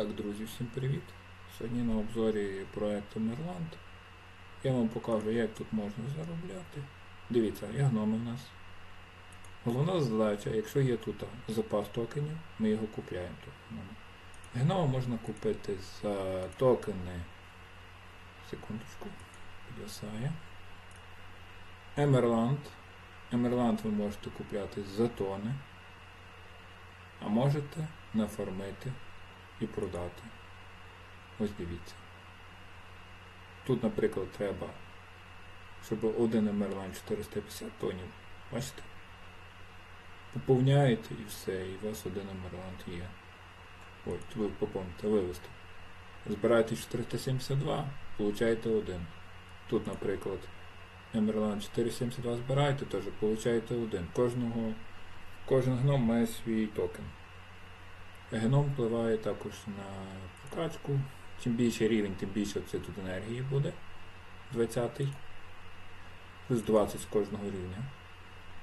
Так, друзі, всім привіт! Сьогодні на обзорі проекту Merland. Я вам покажу, як тут можна заробляти. Дивіться, є гноми в нас. Головна задача, якщо є тут запас токенів, ми його купляємо. тут. Гнома можна купити за токени. Секундочку, підвисає. Емерланд. Емерланд ви можете купляти за тони. А можете нафармити і продати. Ось дивіться. Тут, наприклад, треба, щоб один Емерлайн 450 тонів. Бачите? Поповняєте і все, і у вас один Емерланд є. Ой, ви поповните, вивести. Збираєте 472, получаєте один. Тут, наприклад, Емерланд 472 збираєте, теж получаєте один. Кожного, кожен гном має свій токен. Геном впливає також на прокачку. Чим більший рівень, тим більше це тут енергії буде. 20 Плюс 20 з кожного рівня.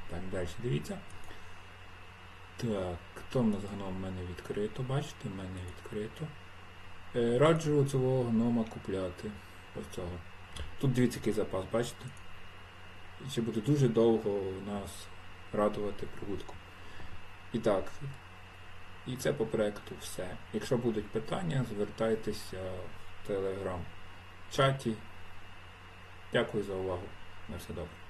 Так, далі дивіться. Так, хто в нас гном в мене відкрито? Бачите, в мене відкрито. Е, раджу цього гнома купляти. Ось цього. Тут дивіться який запас, бачите? І ще буде дуже довго нас радувати прибутком. І так, і це по проекту все. Якщо будуть питання, звертайтеся в телеграм чаті. Дякую за увагу. На все добре.